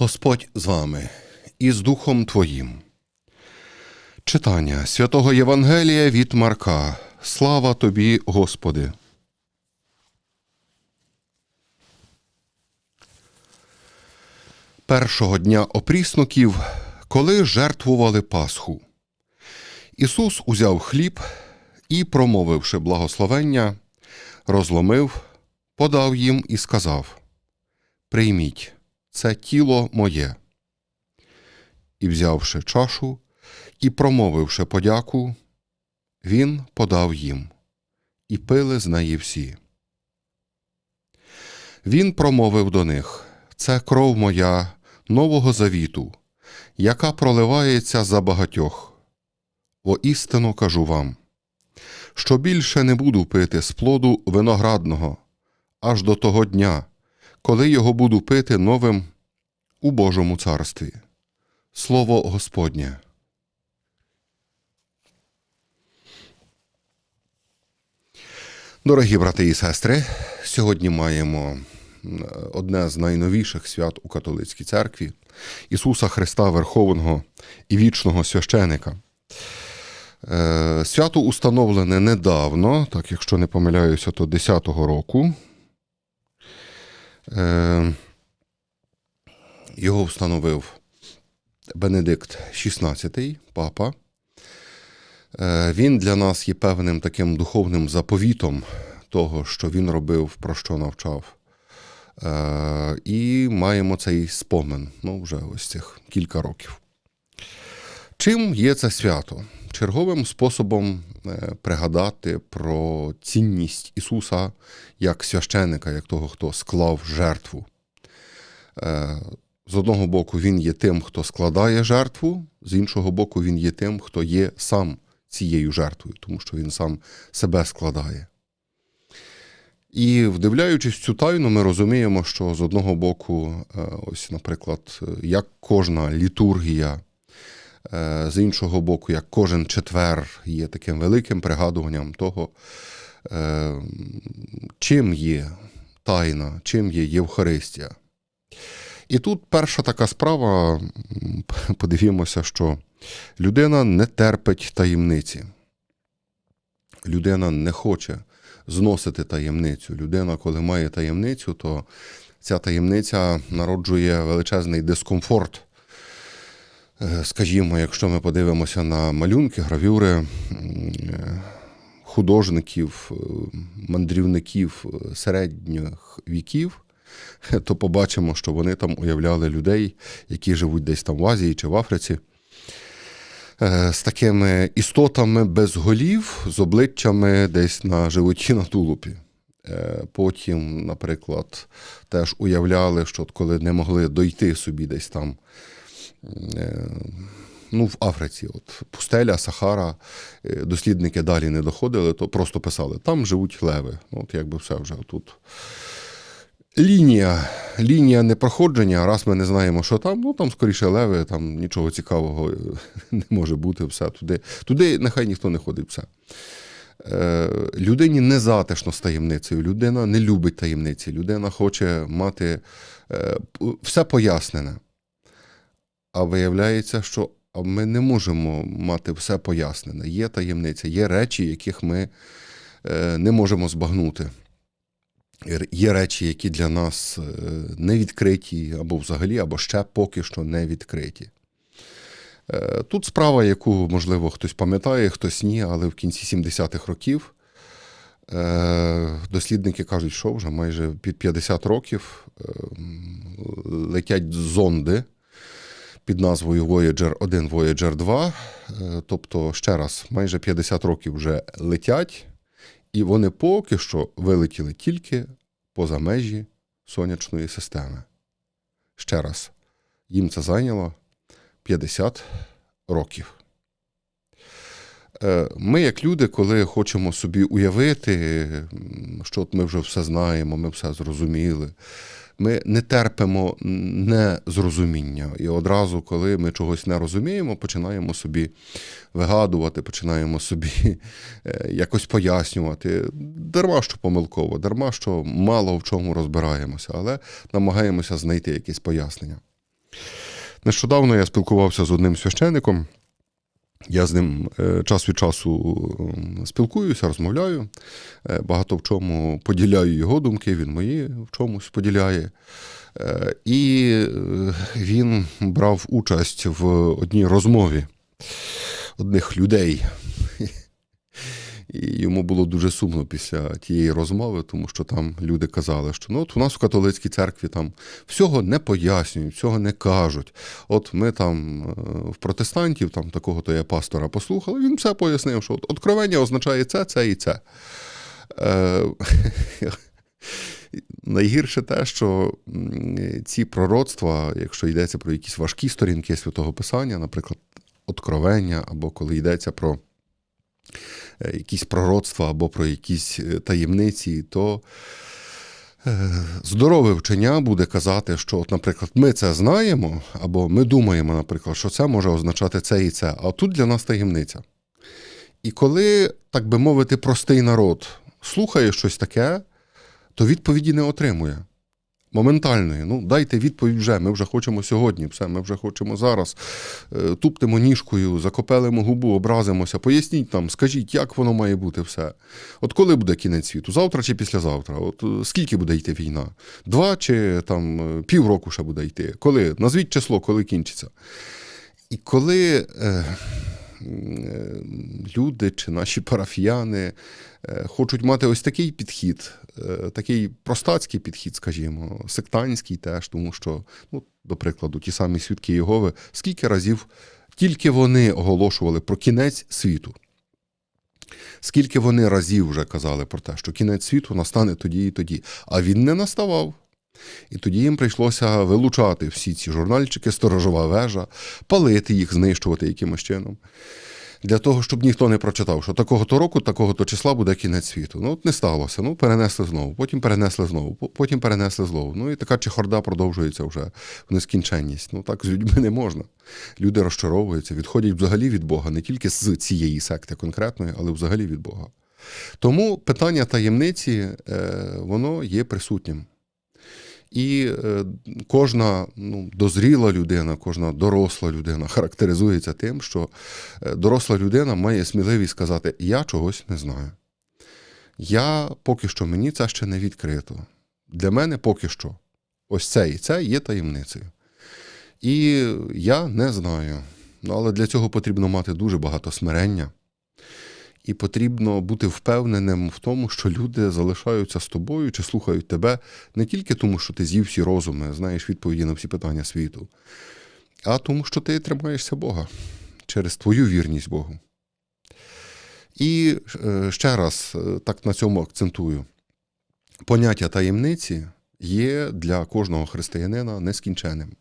Господь з вами і з Духом Твоїм. Читання святого Євангелія від Марка. Слава тобі, Господи. Першого дня опріснуків, коли жертвували Пасху, Ісус узяв хліб і, промовивши благословення, розломив, подав їм і сказав: Прийміть, це тіло моє. І, взявши чашу і промовивши подяку, він подав їм, і пили з неї всі. Він промовив до них: Це кров моя нового завіту, яка проливається за багатьох. Воістину кажу вам, що більше не буду пити з плоду виноградного аж до того дня, коли його буду пити новим у Божому царстві. Слово Господнє. Дорогі брати і сестри, сьогодні маємо одне з найновіших свят у католицькій церкві Ісуса Христа Верховного і вічного священика. Е, Свято установлене недавно, так якщо не помиляюся, то 10-го року. Е, Його встановив Бенедикт XVI, папа. Е, Він для нас є певним таким духовним заповітом того, що він робив, про що навчав. Е, І маємо цей спомин, ну, вже ось цих кілька років. Чим є це свято? Черговим способом е, пригадати про цінність Ісуса як священика, як того, хто склав жертву. Е, З одного боку, Він є тим, хто складає жертву, з іншого боку, Він є тим, хто є сам цією жертвою, тому що Він сам себе складає. І вдивляючись цю тайну, ми розуміємо, що з одного боку, е, ось, наприклад, як кожна літургія, з іншого боку, як кожен четвер є таким великим пригадуванням того, е, чим є тайна, чим є Євхаристія. І тут перша така справа, подивімося, що людина не терпить таємниці. Людина не хоче зносити таємницю. Людина, коли має таємницю, то ця таємниця народжує величезний дискомфорт. Е, Скажімо, якщо ми подивимося на малюнки, гравюри е, художників, е, мандрівників середніх віків, то побачимо, що вони там уявляли людей, які живуть десь там в Азії чи в Африці, з такими істотами без голів, з обличчями десь на животі на тулупі. Потім, наприклад, теж уявляли, що коли не могли дойти собі десь там, ну, в Африці, от пустеля, Сахара, е, дослідники далі не доходили, то просто писали: там живуть леви. От якби все вже тут. Лінія, лінія непроходження, раз ми не знаємо, що там, ну там скоріше леви, там нічого цікавого е, не може бути, все туди. Туди нехай ніхто не ходить, все. Е, людині не затишно з таємницею, людина не любить таємниці, людина хоче мати е, все пояснене. А виявляється, що ми не можемо мати все пояснене. Є таємниця, є речі, яких ми е, не можемо збагнути. Є речі, які для нас е, не відкриті, або взагалі, або ще поки що не відкриті. Е, Тут справа, яку, можливо, хтось пам'ятає, хтось ні, але в кінці 70-х років дослідники кажуть, що вже майже під 50 років е, летять зонди під назвою Voyager 1, Voyager 2. Е, Тобто, ще раз, майже 50 років вже летять, і вони поки що вилетіли тільки поза межі сонячної системи. Ще раз, їм це зайняло 50 років. Е, Ми, як люди, коли хочемо собі уявити, що от ми вже все знаємо, ми все зрозуміли, ми не терпимо незрозуміння. І одразу, коли ми чогось не розуміємо, починаємо собі вигадувати, починаємо собі е, якось пояснювати. Дарма що помилково, дарма що мало в чому розбираємося, але намагаємося знайти якесь пояснення. Нещодавно я спілкувався з одним священником. Я з ним е, час від часу спілкуюся, розмовляю. Е, Багато в чому поділяю його думки, він мої в чомусь поділяє. Е, І він брав участь в одній розмові одних людей. І йому було дуже сумно після тієї розмови, тому що там люди казали, що ну от у нас в католицькій церкві там всього не пояснюють, всього не кажуть. От ми там е, в протестантів, там такого то я пастора послухали, він все пояснив, що от откровення означає це, це і це. Е, Найгірше те, що ці пророцтва, якщо йдеться про якісь важкі сторінки святого Писання, наприклад, откровення, або коли йдеться про якісь пророцтва або про якісь е, таємниці, то е, здорове вчення буде казати, що, от, наприклад, ми це знаємо, або ми думаємо, наприклад, що це може означати це і це, а тут для нас таємниця. І коли, так би мовити, простий народ слухає щось таке, то відповіді не отримує. Моментальної. Ну, дайте відповідь вже. Ми вже хочемо сьогодні, все, ми вже хочемо зараз. Е, Туптимо ніжкою, закопелимо губу, образимося. Поясніть нам, скажіть, як воно має бути все. От коли буде кінець світу? Завтра чи післязавтра? От е, скільки буде йти війна? Два чи там е, півроку ще буде йти? Коли? Назвіть число, коли кінчиться. І коли е, люди чи наші парафіяни е, хочуть мати ось такий підхід, е, такий простацький підхід, скажімо, сектантський теж, тому що, ну, до прикладу, ті самі свідки Єгови, скільки разів тільки вони оголошували про кінець світу. Скільки вони разів вже казали про те, що кінець світу настане тоді і тоді, а він не наставав. І тоді їм прийшлося вилучати всі ці журнальчики, сторожова вежа, палити їх, знищувати якимось чином. Для того, щоб ніхто не прочитав, що такого-то року, такого-то числа буде кінець світу. Ну, от не сталося. Ну, перенесли знову, потім перенесли знову, потім перенесли знову. Ну і така чехорда продовжується вже в нескінченність. Ну так з людьми не можна. Люди розчаровуються, відходять взагалі від Бога, не тільки з цієї секти конкретної, але взагалі від Бога. Тому питання таємниці, е, воно є присутнім. І е, кожна ну, дозріла людина, кожна доросла людина характеризується тим, що е, доросла людина має сміливість сказати: Я чогось не знаю. Я поки що мені це ще не відкрито. Для мене поки що ось це і це є таємницею. І я не знаю. Ну, але для цього потрібно мати дуже багато смирення. І потрібно бути впевненим в тому, що люди залишаються з тобою чи слухають тебе не тільки тому, що ти з'їв всі розуми, знаєш відповіді на всі питання світу, а тому, що ти тримаєшся Бога через твою вірність Богу. І е, ще раз е, так на цьому акцентую: поняття таємниці є для кожного християнина нескінченним.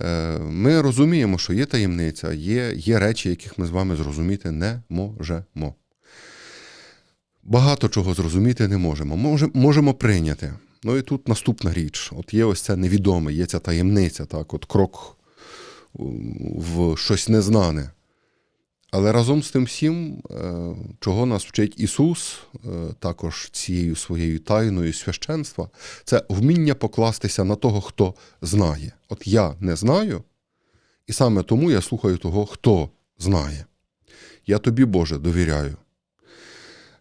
Е, Ми розуміємо, що є таємниця, є, є речі, яких ми з вами зрозуміти не можемо. Багато чого зрозуміти не можемо. Може, можемо прийняти. Ну і тут наступна річ: от є ось це невідоме, є ця таємниця, так, от крок в щось незнане. Але разом з тим всім, е, чого нас вчить Ісус, е, також цією своєю тайною священства, це вміння покластися на того, хто знає. От я не знаю, і саме тому я слухаю того, хто знає. Я тобі, Боже, довіряю.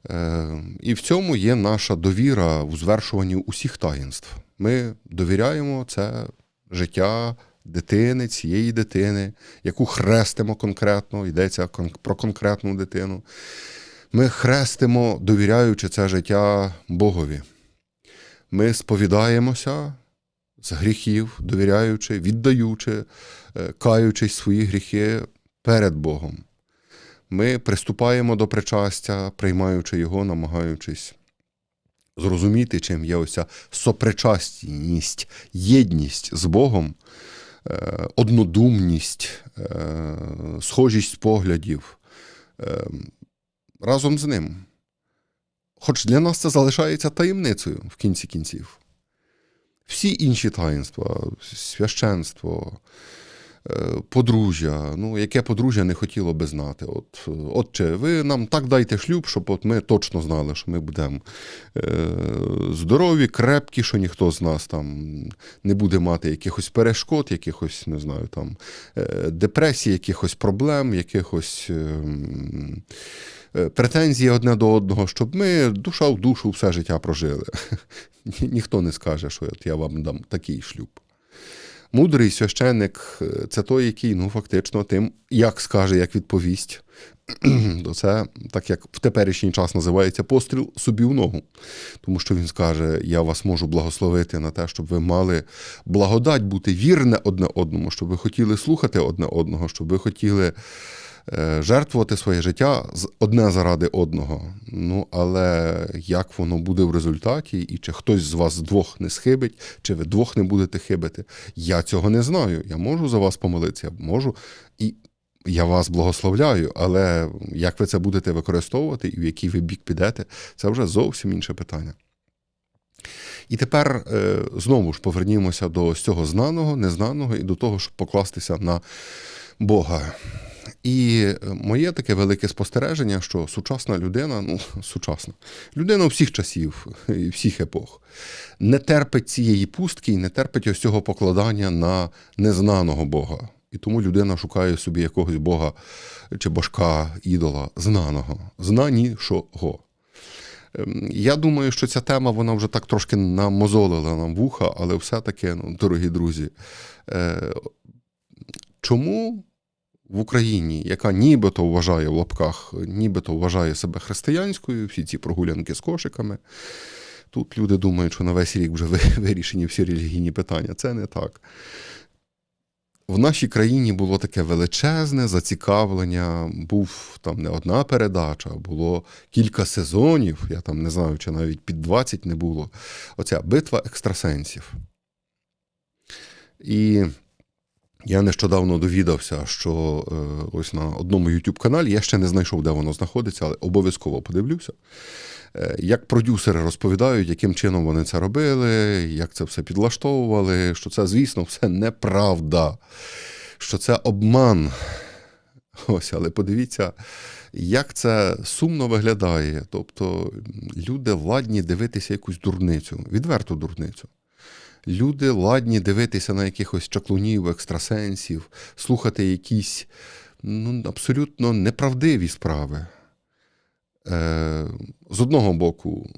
Е, І в цьому є наша довіра у звершуванні усіх таїнств. Ми довіряємо це життя дитини, цієї дитини, яку хрестимо конкретно, йдеться про конкретну дитину. Ми хрестимо, довіряючи це життя Богові. Ми сповідаємося з гріхів, довіряючи, віддаючи, е, каючись свої гріхи перед Богом. Ми приступаємо до причастя, приймаючи його, намагаючись зрозуміти, чим є ось ця сопричастність, єдність з Богом, однодумність, е, схожість поглядів е, разом з ним. Хоч для нас це залишається таємницею в кінці кінців. Всі інші таїнства, священство, Е, Подружжя, ну яке подружжя не хотіло би знати. От, Отче, ви нам так дайте шлюб, щоб от ми точно знали, що ми будемо е, здорові, крепкі, що ніхто з нас там не буде мати якихось перешкод, якихось, не знаю, там е, депресій, якихось проблем, якихось. е, м, е, Претензії одне до одного, щоб ми душа в душу все життя прожили. Ні- Ніхто не скаже, що я вам дам такий шлюб. Мудрий священник е, це той, який ну, фактично тим, як скаже, як відповість, то це, так як в теперішній час називається, постріл собі в ногу. Тому що він скаже: Я вас можу благословити на те, щоб ви мали благодать бути вірне одне одному, щоб ви хотіли слухати одне одного, щоб ви хотіли жертвувати своє життя одне заради одного. Ну, але як воно буде в результаті, і чи хтось з вас двох не схибить, чи ви двох не будете хибити, я цього не знаю. Я можу за вас помолитися, я можу. І я вас благословляю, але як ви це будете використовувати і в який ви бік підете, це вже зовсім інше питання. І тепер е, знову ж повернімося до цього знаного, незнаного і до того, щоб покластися на Бога. І е, моє таке велике спостереження, що сучасна людина, ну, сучасна, людина всіх часів і всіх епох, не терпить цієї пустки і не терпить ось цього покладання на незнаного Бога. І тому людина шукає собі якогось Бога чи божка, ідола, знаного, знанішого. Ем, Я думаю, що ця тема вона вже так трошки намозолила нам вуха, але все-таки, ну, дорогі друзі, е, чому в Україні, яка нібито вважає в лапках, нібито вважає себе християнською, всі ці прогулянки з кошиками, тут люди думають, що на весь рік вже вирішені всі релігійні питання. Це не так. В нашій країні було таке величезне зацікавлення. Був там не одна передача, було кілька сезонів. Я там не знаю, чи навіть під 20 не було. Оця битва екстрасенсів. І я нещодавно довідався, що е, ось на одному youtube каналі я ще не знайшов, де воно знаходиться, але обов'язково подивлюся. Е, Як продюсери розповідають, яким чином вони це робили, як це все підлаштовували, що це, звісно, все неправда, що це обман. Ось, але подивіться, як це сумно виглядає. Тобто люди ладні дивитися якусь дурницю, відверту дурницю. Люди ладні дивитися на якихось чаклунів, екстрасенсів, слухати якісь ну, абсолютно неправдиві справи. Е, з одного боку,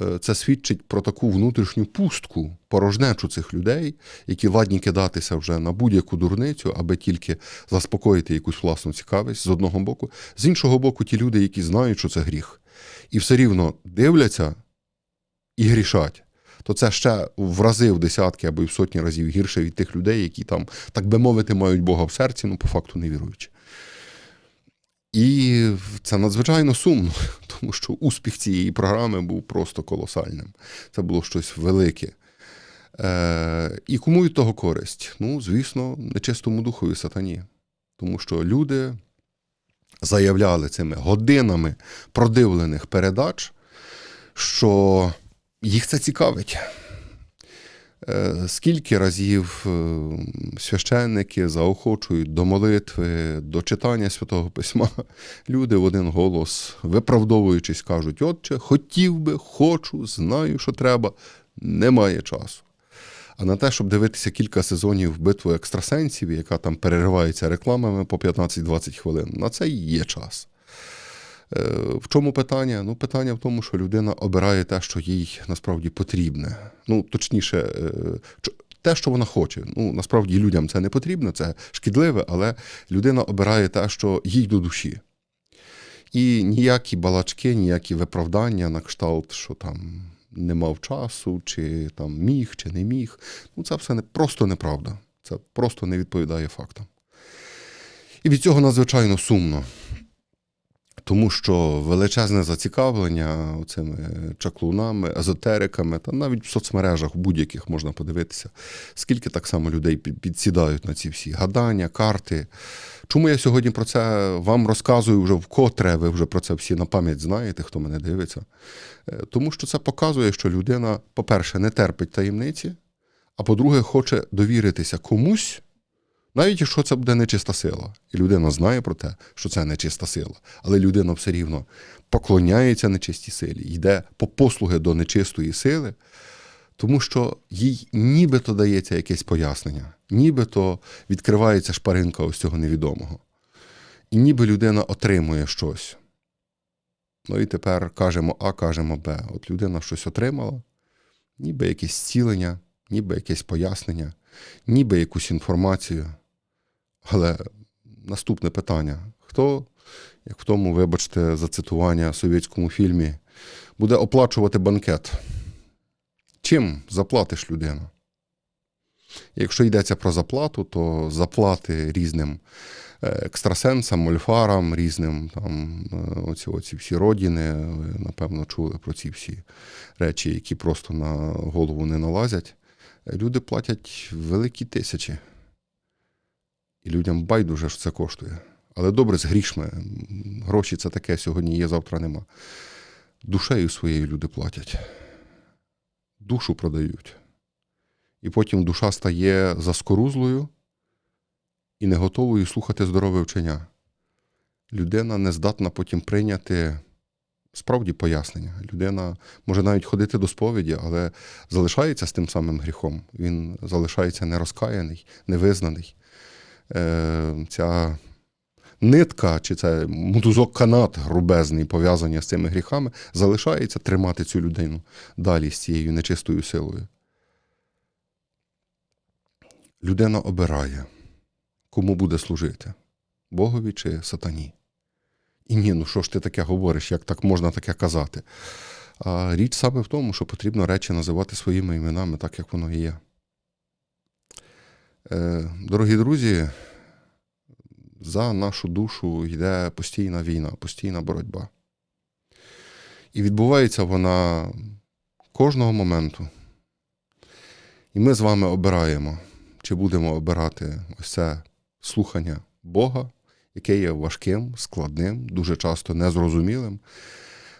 е, це свідчить про таку внутрішню пустку, порожнечу цих людей, які ладні кидатися вже на будь-яку дурницю, аби тільки заспокоїти якусь власну цікавість з одного боку. З іншого боку, ті люди, які знають, що це гріх, і все рівно дивляться і грішать. То це ще в рази, в десятки або в сотні разів гірше від тих людей, які там, так би мовити, мають Бога в серці, ну по факту не віруючи. І це надзвичайно сумно, тому що успіх цієї програми був просто колосальним. Це було щось велике. Е, і кому від того користь? Ну, звісно, нечистому духові сатані. Тому що люди заявляли цими годинами продивлених передач, що їх це цікавить. Е, Скільки разів е, священники заохочують до молитви, до читання святого письма, люди в один голос, виправдовуючись, кажуть: Отче, хотів би, хочу, знаю, що треба, немає часу. А на те, щоб дивитися кілька сезонів битви екстрасенсів, яка там переривається рекламами по 15-20 хвилин, на це є час. Е, В чому питання? Ну, питання в тому, що людина обирає те, що їй насправді потрібне. Ну, точніше, е, те, що вона хоче. Ну, насправді людям це не потрібно, це шкідливе, але людина обирає те, що їй до душі. І ніякі балачки, ніякі виправдання на кшталт, що там не мав часу, чи там міг, чи не міг. Ну, це все не, просто неправда. Це просто не відповідає фактам. І від цього надзвичайно сумно. Тому що величезне зацікавлення цими чаклунами, езотериками, та навіть в соцмережах будь-яких можна подивитися, скільки так само людей підсідають на ці всі гадання, карти. Чому я сьогодні про це вам розказую вже вкотре, ви вже про це всі на пам'ять знаєте, хто мене дивиться. Е, Тому що це показує, що людина, по-перше, не терпить таємниці, а по-друге, хоче довіритися комусь, Навіть якщо це буде нечиста сила, і людина знає про те, що це нечиста сила, але людина все рівно поклоняється нечистій силі, йде по послуги до нечистої сили, тому що їй нібито дається якесь пояснення, нібито відкривається шпаринка ось цього невідомого. І ніби людина отримує щось. Ну і тепер кажемо А, кажемо Б. От людина щось отримала, ніби якесь зцілення, ніби якесь пояснення, ніби якусь інформацію. Але наступне питання: хто, як в тому, вибачте, за цитування совєтському фільмі, буде оплачувати банкет? Чим заплатиш людину? Якщо йдеться про заплату, то заплати різним е, екстрасенсам, мольфарам, різним там е, оці, оці всі родини, ви, напевно, чули про ці всі речі, які просто на голову не налазять. Люди платять великі тисячі. І людям байдуже що це коштує. Але добре з грішми. Гроші це таке сьогодні є, завтра нема. Душею своєю люди платять. Душу продають. І потім душа стає заскорузлою і не готовою слухати здорове вчення. Людина не здатна потім прийняти справді пояснення. Людина може навіть ходити до сповіді, але залишається з тим самим гріхом. Він залишається нерозкаяний, невизнаний. Е, ця нитка чи це мотузок канат грубезний, пов'язаний з цими гріхами, залишається тримати цю людину далі з цією нечистою силою. Людина обирає, кому буде служити Богові чи сатані. І ні, ну що ж ти таке говориш, як так можна таке казати? А річ саме в тому, що потрібно речі називати своїми іменами, так як воно і є. Е, Дорогі друзі, за нашу душу йде постійна війна, постійна боротьба. І відбувається вона кожного моменту. І ми з вами обираємо, чи будемо обирати ось це слухання Бога, яке є важким, складним, дуже часто незрозумілим.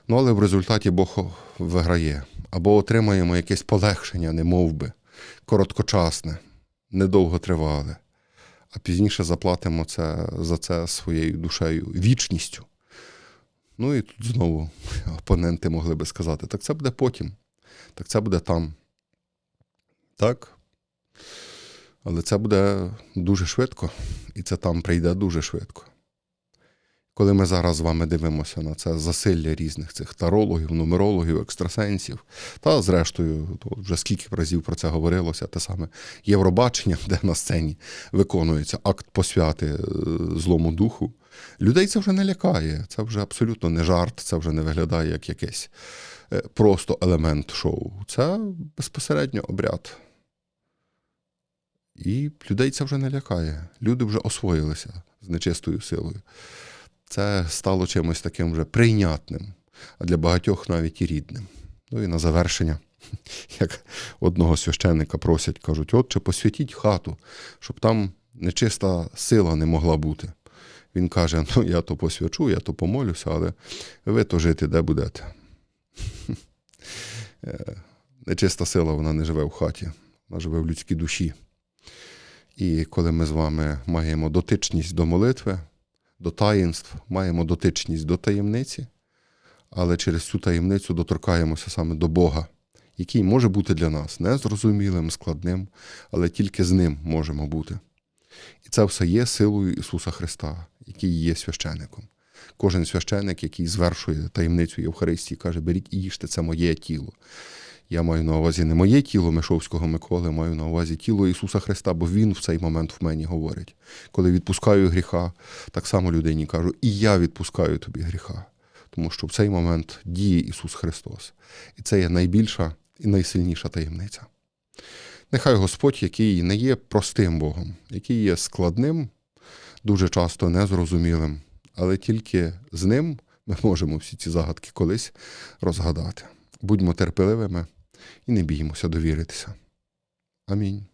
Ну, але в результаті Бог виграє. Або отримаємо якесь полегшення, не би, короткочасне, недовготривале, а пізніше заплатимо це, за це своєю душею, вічністю. Ну і тут знову опоненти могли би сказати: так це буде потім, так це буде там. Так. Але це буде дуже швидко, і це там прийде дуже швидко. Коли ми зараз з вами дивимося на це засилля різних цих тарологів, нумерологів, екстрасенсів, та зрештою, то вже скільки разів про це говорилося, те саме Євробачення, де на сцені виконується акт посвяти е, злому духу, людей це вже не лякає, це вже абсолютно не жарт, це вже не виглядає як якийсь е, просто елемент шоу. Це безпосередньо обряд. І людей це вже не лякає. Люди вже освоїлися з нечистою силою. Це стало чимось таким вже прийнятним, а для багатьох навіть і рідним. Ну і на завершення, як одного священника просять, кажуть: отче, посвятіть хату, щоб там нечиста сила не могла бути. Він каже: ну я то посвячу, я то помолюся, але ви то жити де будете. Е, нечиста сила вона не живе в хаті, вона живе в людській душі. І коли ми з вами маємо дотичність до молитви, до таїнств, маємо дотичність до таємниці, але через цю таємницю доторкаємося саме до Бога, який може бути для нас незрозумілим, складним, але тільки з ним можемо бути. І це все є силою Ісуса Христа, який є священником. Кожен священик, який звершує таємницю Євхаристії, каже: беріть і їжте, це моє тіло. Я маю на увазі не моє тіло Мишовського Миколи, маю на увазі тіло Ісуса Христа, бо Він в цей момент в мені говорить. Коли відпускаю гріха, так само людині кажу, і я відпускаю тобі гріха. Тому що в цей момент діє Ісус Христос. І це є найбільша і найсильніша таємниця. Нехай Господь, який не є простим Богом, який є складним, дуже часто незрозумілим, але тільки з ним ми можемо всі ці загадки колись розгадати. Будьмо терпеливими і не біймося довіритися. Амінь.